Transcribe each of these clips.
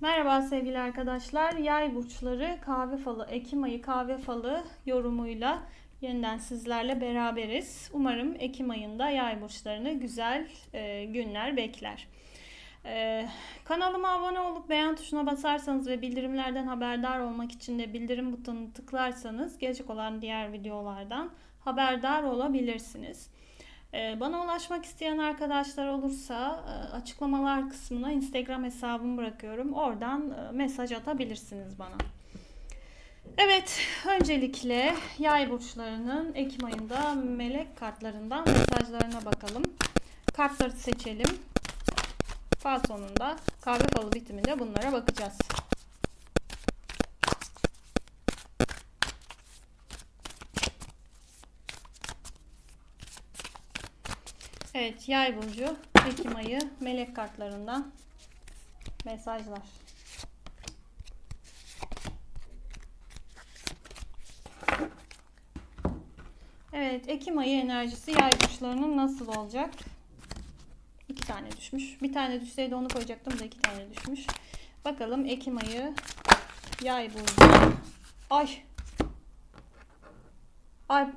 Merhaba sevgili arkadaşlar. Yay burçları kahve falı, Ekim ayı kahve falı yorumuyla yeniden sizlerle beraberiz. Umarım Ekim ayında yay burçlarını güzel e, günler bekler. E, kanalıma abone olup beğen tuşuna basarsanız ve bildirimlerden haberdar olmak için de bildirim butonunu tıklarsanız gelecek olan diğer videolardan haberdar olabilirsiniz. Ee, Bana ulaşmak isteyen arkadaşlar olursa e, açıklamalar kısmına Instagram hesabımı bırakıyorum. Oradan e, mesaj atabilirsiniz bana. Evet, öncelikle yay burçlarının Ekim ayında melek kartlarından mesajlarına bakalım. Kartları seçelim. Fal sonunda kahve falı bitiminde bunlara bakacağız. Evet, Yay burcu Ekim ayı melek kartlarından mesajlar. Evet, Ekim ayı enerjisi Yay burçlarının nasıl olacak? İki tane düşmüş. Bir tane düşseydi onu koyacaktım da iki tane düşmüş. Bakalım Ekim ayı Yay burcu. Ay. Ay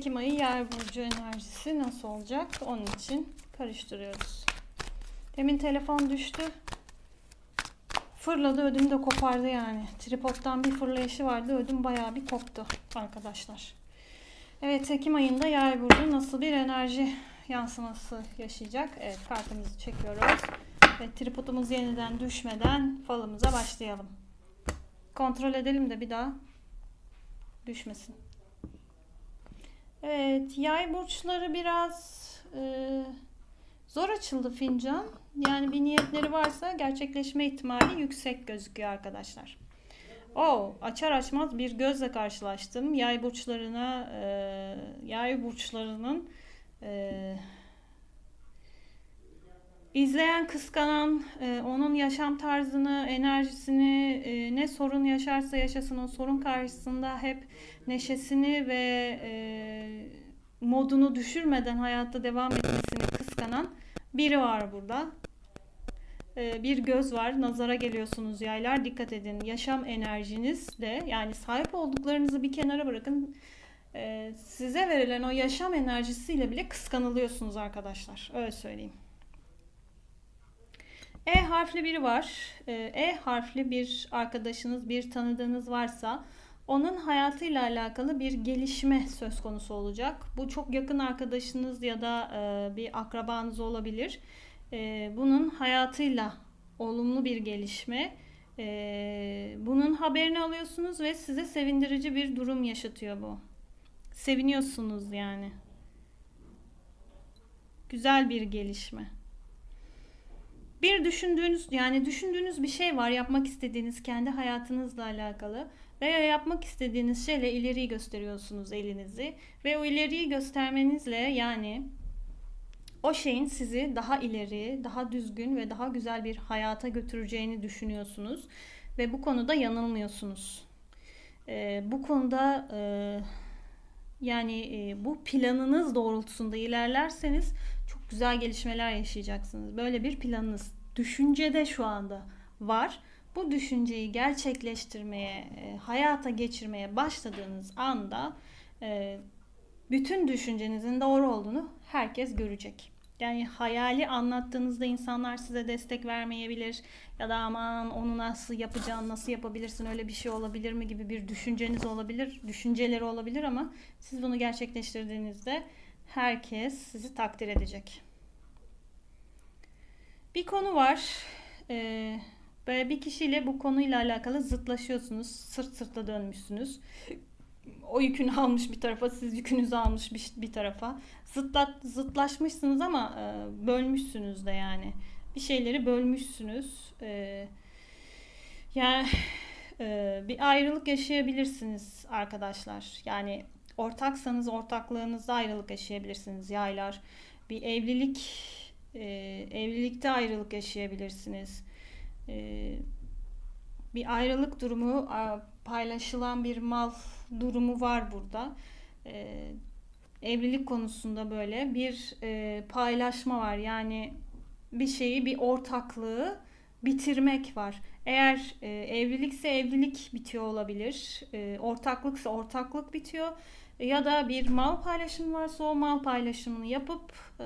Ekim ayı yer burcu enerjisi nasıl olacak? Onun için karıştırıyoruz. Demin telefon düştü. Fırladı ödüm de kopardı yani. Tripod'dan bir fırlayışı vardı. Ödüm bayağı bir koptu arkadaşlar. Evet Ekim ayında yay burcu nasıl bir enerji yansıması yaşayacak? Evet kartımızı çekiyoruz. Ve tripodumuz yeniden düşmeden falımıza başlayalım. Kontrol edelim de bir daha düşmesin. Evet, yay burçları biraz e, zor açıldı fincan. Yani bir niyetleri varsa gerçekleşme ihtimali yüksek gözüküyor arkadaşlar. O açar açmaz bir gözle karşılaştım. Yay burçlarına, e, yay burçlarının e, izleyen, kıskanan, e, onun yaşam tarzını, enerjisini, e, ne sorun yaşarsa yaşasın o sorun karşısında hep neşesini ve e, modunu düşürmeden hayatta devam etmesini kıskanan biri var burada. E, bir göz var. Nazara geliyorsunuz yaylar. Dikkat edin. Yaşam enerjiniz de yani sahip olduklarınızı bir kenara bırakın. E, size verilen o yaşam enerjisiyle bile kıskanılıyorsunuz arkadaşlar. Öyle söyleyeyim. E harfli biri var. E, E harfli bir arkadaşınız, bir tanıdığınız varsa onun hayatıyla alakalı bir gelişme söz konusu olacak. Bu çok yakın arkadaşınız ya da e, bir akrabanız olabilir. E, bunun hayatıyla olumlu bir gelişme. Bunun haberini alıyorsunuz ve size sevindirici bir durum yaşatıyor bu. Seviniyorsunuz yani. Güzel bir gelişme. Bir düşündüğünüz yani düşündüğünüz bir şey var yapmak istediğiniz kendi hayatınızla alakalı veya yapmak istediğiniz şeyle ileriyi gösteriyorsunuz elinizi ve o ileriyi göstermenizle yani o şeyin sizi daha ileri, daha düzgün ve daha güzel bir hayata götüreceğini düşünüyorsunuz ve bu konuda yanılmıyorsunuz. Ee, bu konuda e, yani e, bu planınız doğrultusunda ilerlerseniz güzel gelişmeler yaşayacaksınız. Böyle bir planınız düşüncede şu anda var. Bu düşünceyi gerçekleştirmeye, e, hayata geçirmeye başladığınız anda e, bütün düşüncenizin doğru olduğunu herkes görecek. Yani hayali anlattığınızda insanlar size destek vermeyebilir ya da aman onu nasıl yapacağın, nasıl yapabilirsin, öyle bir şey olabilir mi gibi bir düşünceniz olabilir, düşünceleri olabilir ama siz bunu gerçekleştirdiğinizde herkes sizi takdir edecek. Bir konu var. Ee, böyle bir kişiyle bu konuyla alakalı zıtlaşıyorsunuz. Sırt sırta dönmüşsünüz. O yükünü almış bir tarafa, siz yükünüzü almış bir, bir tarafa. Zıtla, zıtlaşmışsınız ama e, bölmüşsünüz de yani. Bir şeyleri bölmüşsünüz. E, yani e, bir ayrılık yaşayabilirsiniz arkadaşlar. Yani ortaksanız ortaklığınızda ayrılık yaşayabilirsiniz yaylar. Bir evlilik e, evlilikte ayrılık yaşayabilirsiniz. E, bir ayrılık durumu, paylaşılan bir mal durumu var burada. E, evlilik konusunda böyle bir e, paylaşma var. Yani bir şeyi, bir ortaklığı bitirmek var. Eğer e, evlilikse evlilik bitiyor olabilir. E, ortaklıksa ortaklık bitiyor. Ya da bir mal paylaşımı varsa o mal paylaşımını yapıp e,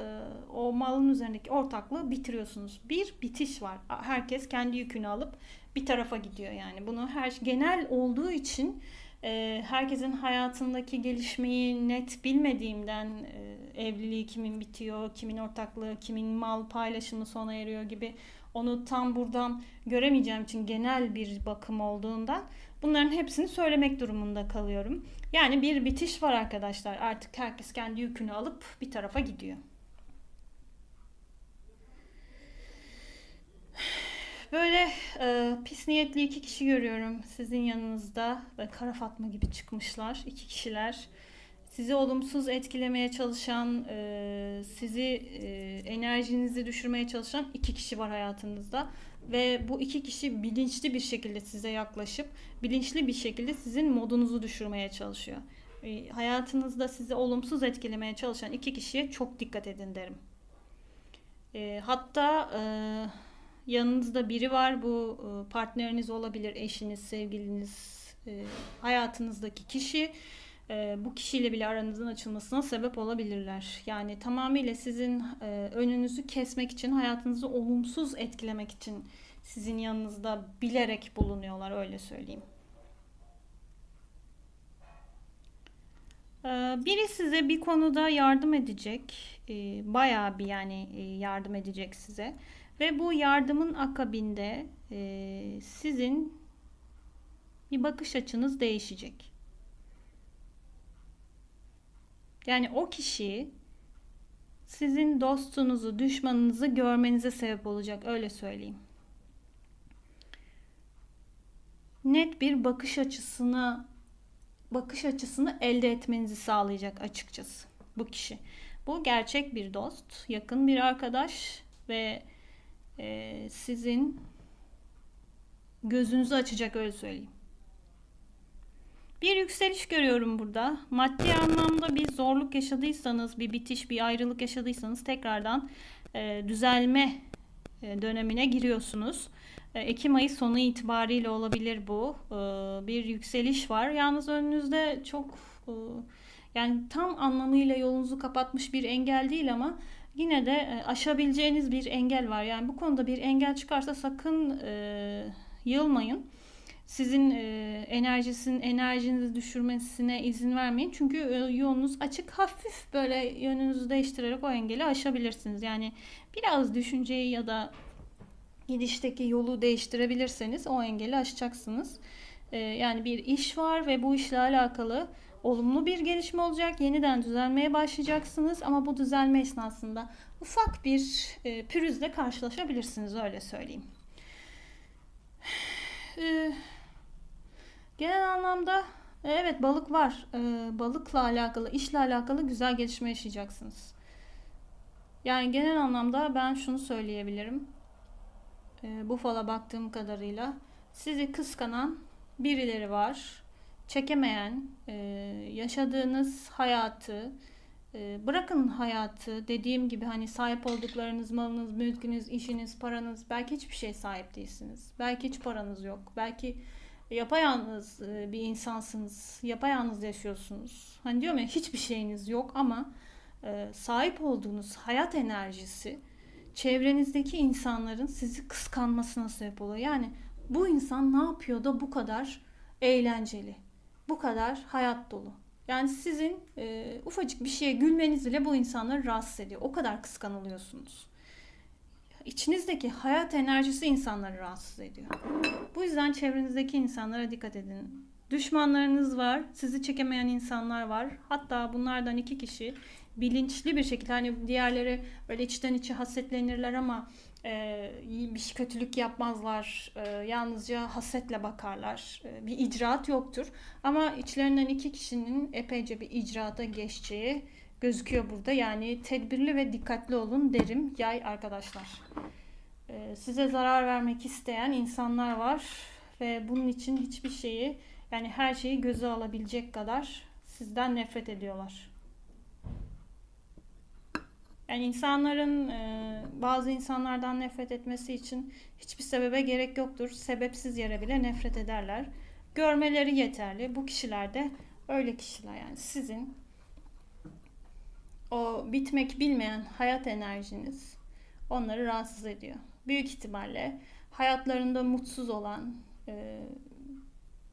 o malın üzerindeki ortaklığı bitiriyorsunuz. Bir bitiş var. Herkes kendi yükünü alıp bir tarafa gidiyor yani. Bunu her genel olduğu için e, herkesin hayatındaki gelişmeyi net bilmediğimden e, evliliği kimin bitiyor, kimin ortaklığı, kimin mal paylaşımı sona eriyor gibi onu tam buradan göremeyeceğim için genel bir bakım olduğundan bunların hepsini söylemek durumunda kalıyorum. Yani bir bitiş var arkadaşlar. Artık herkes kendi yükünü alıp bir tarafa gidiyor. Böyle e, pis niyetli iki kişi görüyorum sizin yanınızda ve kara fatma gibi çıkmışlar iki kişiler. Sizi olumsuz etkilemeye çalışan, e, sizi e, enerjinizi düşürmeye çalışan iki kişi var hayatınızda ve bu iki kişi bilinçli bir şekilde size yaklaşıp bilinçli bir şekilde sizin modunuzu düşürmeye çalışıyor. E, hayatınızda sizi olumsuz etkilemeye çalışan iki kişiye çok dikkat edin derim. Hatta yanınızda biri var. Bu partneriniz olabilir, eşiniz, sevgiliniz, hayatınızdaki kişi. E, bu kişiyle bile aranızın açılmasına sebep olabilirler. Yani tamamıyla sizin önünüzü kesmek için, hayatınızı olumsuz etkilemek için sizin yanınızda bilerek bulunuyorlar öyle söyleyeyim. Biri size bir konuda yardım edecek. Bayağı bir yani yardım edecek size. Ve bu yardımın akabinde e, sizin bir bakış açınız değişecek. Yani o kişi sizin dostunuzu, düşmanınızı görmenize sebep olacak öyle söyleyeyim. Net bir bakış açısına bakış açısını elde etmenizi sağlayacak açıkçası bu kişi. Bu gerçek bir dost, yakın bir arkadaş ve e, sizin gözünüzü açacak öyle söyleyeyim. Bir yükseliş görüyorum burada. Maddi anlamda bir zorluk yaşadıysanız, bir bitiş, bir ayrılık yaşadıysanız tekrardan e, düzelme e, dönemine giriyorsunuz. E, Ekim ayı sonu itibariyle olabilir bu. E, bir yükseliş var. Yalnız önünüzde çok yani tam anlamıyla yolunuzu kapatmış bir engel değil ama yine de aşabileceğiniz bir engel var. Yani bu konuda bir engel çıkarsa sakın yılmayın. Sizin e, enerjisinin enerjinizi düşürmesine izin vermeyin. Çünkü e, yolunuz açık. Hafif böyle yönünüzü değiştirerek o engeli aşabilirsiniz. Yani biraz düşünceyi ya da gidişteki yolu değiştirebilirseniz o engeli aşacaksınız. E, yani bir iş var ve bu işle alakalı olumlu bir gelişme olacak. Yeniden düzelmeye başlayacaksınız ama bu düzelme esnasında ufak bir e, pürüzle karşılaşabilirsiniz öyle söyleyeyim. E, genel anlamda e, evet balık var. E, balıkla alakalı, işle alakalı güzel gelişme yaşayacaksınız. Yani genel anlamda ben şunu söyleyebilirim. E, bu fala baktığım kadarıyla sizi kıskanan birileri var çekemeyen, e, yaşadığınız hayatı, e, bırakın hayatı dediğim gibi hani sahip olduklarınız, malınız, mülkünüz, işiniz, paranız, belki hiçbir şey sahip değilsiniz. Belki hiç paranız yok. Belki yapayalnız e, bir insansınız. Yapayalnız yaşıyorsunuz. Hani diyorum ya hiçbir şeyiniz yok ama e, sahip olduğunuz hayat enerjisi çevrenizdeki insanların sizi kıskanmasına sebep oluyor. Yani bu insan ne yapıyor da bu kadar eğlenceli? bu kadar hayat dolu. Yani sizin e, ufacık bir şeye gülmeniz bile bu insanları rahatsız ediyor. O kadar kıskanılıyorsunuz. İçinizdeki hayat enerjisi insanları rahatsız ediyor. Bu yüzden çevrenizdeki insanlara dikkat edin. Düşmanlarınız var, sizi çekemeyen insanlar var. Hatta bunlardan iki kişi bilinçli bir şekilde hani diğerleri böyle içten içe hasetlenirler ama e, bir kötülük yapmazlar. E, yalnızca hasetle bakarlar. E, bir icraat yoktur. Ama içlerinden iki kişinin epeyce bir icraata geçeceği gözüküyor burada. Yani tedbirli ve dikkatli olun derim yay arkadaşlar. E, size zarar vermek isteyen insanlar var ve bunun için hiçbir şeyi yani her şeyi göze alabilecek kadar sizden nefret ediyorlar. Yani insanların e, bazı insanlardan nefret etmesi için hiçbir sebebe gerek yoktur. Sebepsiz yere bile nefret ederler. Görmeleri yeterli. Bu kişiler de öyle kişiler yani sizin o bitmek bilmeyen hayat enerjiniz onları rahatsız ediyor. Büyük ihtimalle hayatlarında mutsuz olan, e,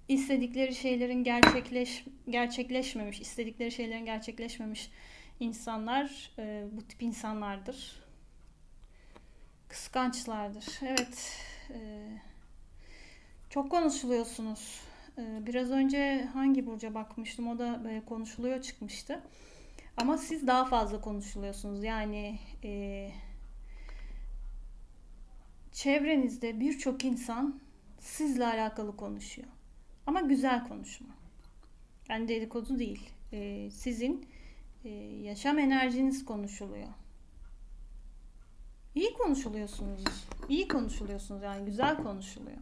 istedikleri şeylerin gerçekleş gerçekleşmemiş, istedikleri şeylerin gerçekleşmemiş insanlar e, bu tip insanlardır. Kıskançlardır. Evet. E, çok konuşuluyorsunuz. E, biraz önce hangi burca bakmıştım o da e, konuşuluyor çıkmıştı. Ama siz daha fazla konuşuluyorsunuz. Yani e, çevrenizde birçok insan sizle alakalı konuşuyor. Ama güzel konuşma. Yani dedikodu değil. E, sizin e, yaşam enerjiniz konuşuluyor. İyi konuşuluyorsunuz. İyi konuşuluyorsunuz yani güzel konuşuluyor.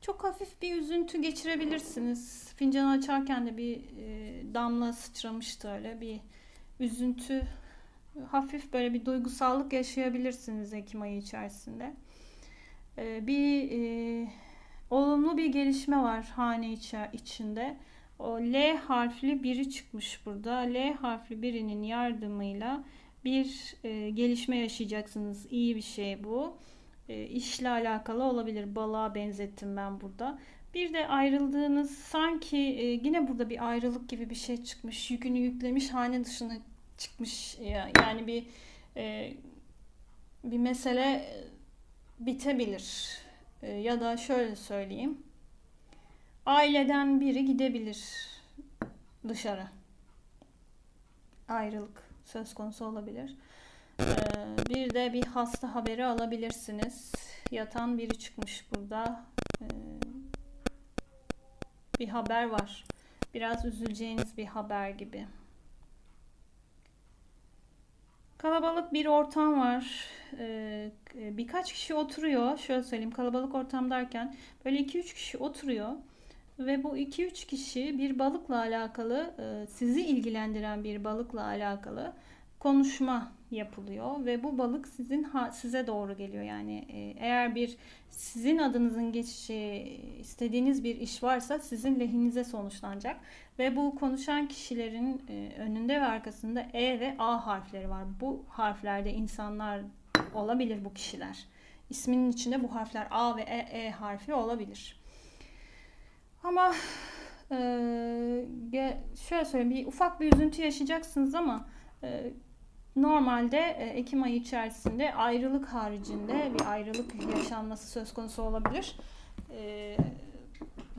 Çok hafif bir üzüntü geçirebilirsiniz. Fincanı açarken de bir e, damla sıçramıştı öyle bir üzüntü, hafif böyle bir duygusallık yaşayabilirsiniz Ekim ayı içerisinde. E, bir e, olumlu bir gelişme var hane içi, içinde. O L harfli biri çıkmış burada. L harfli birinin yardımıyla bir e, gelişme yaşayacaksınız. İyi bir şey bu. E, işle alakalı olabilir. Balığa benzettim ben burada. Bir de ayrıldığınız sanki e, yine burada bir ayrılık gibi bir şey çıkmış. Yükünü yüklemiş hane dışına çıkmış. Yani bir e, bir mesele e, bitebilir. E, ya da şöyle söyleyeyim. Aileden biri gidebilir dışarı. Ayrılık söz konusu olabilir. Bir de bir hasta haberi alabilirsiniz. Yatan biri çıkmış burada. Bir haber var. Biraz üzüleceğiniz bir haber gibi. Kalabalık bir ortam var. Ee, birkaç kişi oturuyor. Şöyle söyleyeyim kalabalık ortam derken böyle 2-3 kişi oturuyor. Ve bu 2-3 kişi bir balıkla alakalı, e, sizi ilgilendiren bir balıkla alakalı konuşma yapılıyor ve bu balık sizin size doğru geliyor. Yani e, eğer bir sizin adınızın geçeceği istediğiniz bir iş varsa sizin lehinize sonuçlanacak ve bu konuşan kişilerin e, önünde ve arkasında E ve A harfleri var. Bu harflerde insanlar olabilir bu kişiler. İsminin içinde bu harfler A ve E, e harfi olabilir. Ama e, şöyle söyleyeyim bir ufak bir üzüntü yaşayacaksınız ama e, Normalde e, Ekim ayı içerisinde ayrılık haricinde bir ayrılık yaşanması söz konusu olabilir. E,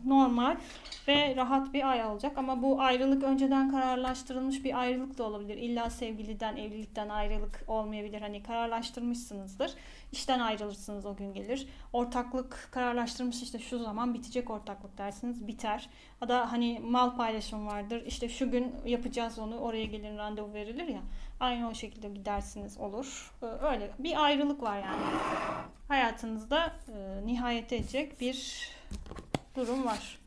normal ve rahat bir ay olacak ama bu ayrılık önceden kararlaştırılmış bir ayrılık da olabilir. İlla sevgiliden, evlilikten ayrılık olmayabilir. Hani kararlaştırmışsınızdır. İşten ayrılırsınız o gün gelir. Ortaklık kararlaştırmış işte şu zaman bitecek ortaklık dersiniz biter. Ya da hani mal paylaşım vardır. İşte şu gün yapacağız onu oraya gelin randevu verilir ya. Aynı o şekilde gidersiniz olur. Ee, öyle bir ayrılık var yani. Hayatınızda e, nihayet edecek bir durum var.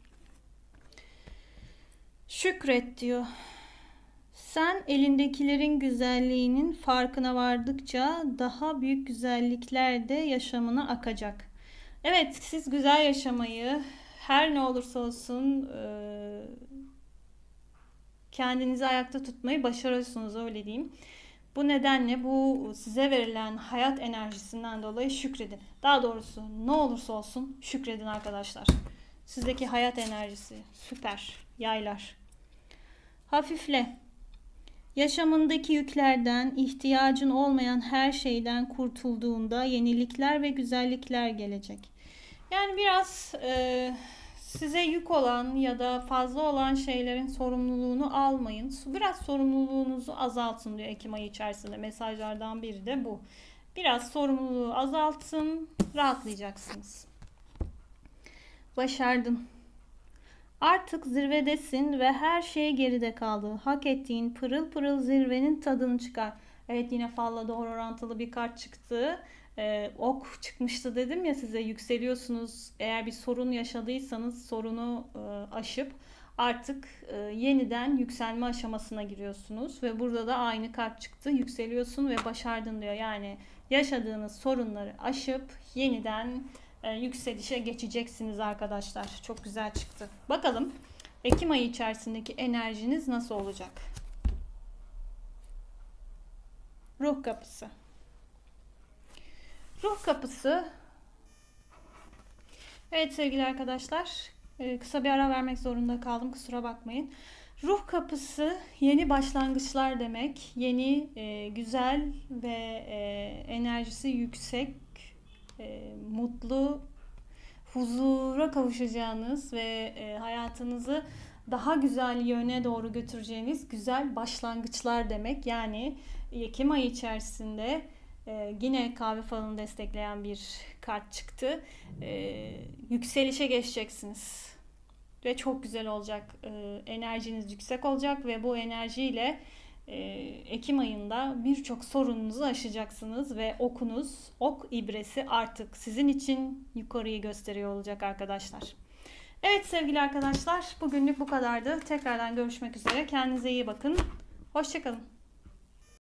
Şükret diyor. Sen elindekilerin güzelliğinin farkına vardıkça daha büyük güzellikler de yaşamına akacak. Evet siz güzel yaşamayı her ne olursa olsun e, kendinizi ayakta tutmayı başarıyorsunuz öyle diyeyim. Bu nedenle bu size verilen hayat enerjisinden dolayı şükredin. Daha doğrusu ne olursa olsun şükredin arkadaşlar. Sizdeki hayat enerjisi süper. Yaylar. Hafifle. Yaşamındaki yüklerden, ihtiyacın olmayan her şeyden kurtulduğunda yenilikler ve güzellikler gelecek. Yani biraz e, size yük olan ya da fazla olan şeylerin sorumluluğunu almayın. Biraz sorumluluğunuzu azaltın diyor Ekim ayı içerisinde. Mesajlardan biri de bu. Biraz sorumluluğu azaltın, rahatlayacaksınız. Başardın. Artık zirvedesin ve her şey geride kaldı. Hak ettiğin pırıl pırıl zirvenin tadını çıkar. Evet yine falla doğru orantılı bir kart çıktı. Ee, ok çıkmıştı dedim ya size yükseliyorsunuz. Eğer bir sorun yaşadıysanız sorunu e, aşıp artık e, yeniden yükselme aşamasına giriyorsunuz ve burada da aynı kart çıktı. Yükseliyorsun ve başardın diyor. Yani yaşadığınız sorunları aşıp yeniden e, yükselişe geçeceksiniz arkadaşlar. Çok güzel çıktı. Bakalım Ekim ayı içerisindeki enerjiniz nasıl olacak? Ruh kapısı. Ruh kapısı. Evet sevgili arkadaşlar, e, kısa bir ara vermek zorunda kaldım. Kusura bakmayın. Ruh kapısı yeni başlangıçlar demek. Yeni, e, güzel ve e, enerjisi yüksek, e, mutlu, huzura kavuşacağınız ve e, hayatınızı daha güzel yöne doğru götüreceğiniz güzel başlangıçlar demek. Yani Ekim ayı içerisinde e, yine kahve falını destekleyen bir kart çıktı. E, yükselişe geçeceksiniz. Ve çok güzel olacak. E, enerjiniz yüksek olacak ve bu enerjiyle Ekim ayında birçok sorununuzu aşacaksınız ve okunuz, ok ibresi artık sizin için yukarıyı gösteriyor olacak arkadaşlar. Evet sevgili arkadaşlar, bugünlük bu kadardı. Tekrardan görüşmek üzere. Kendinize iyi bakın. Hoşçakalın.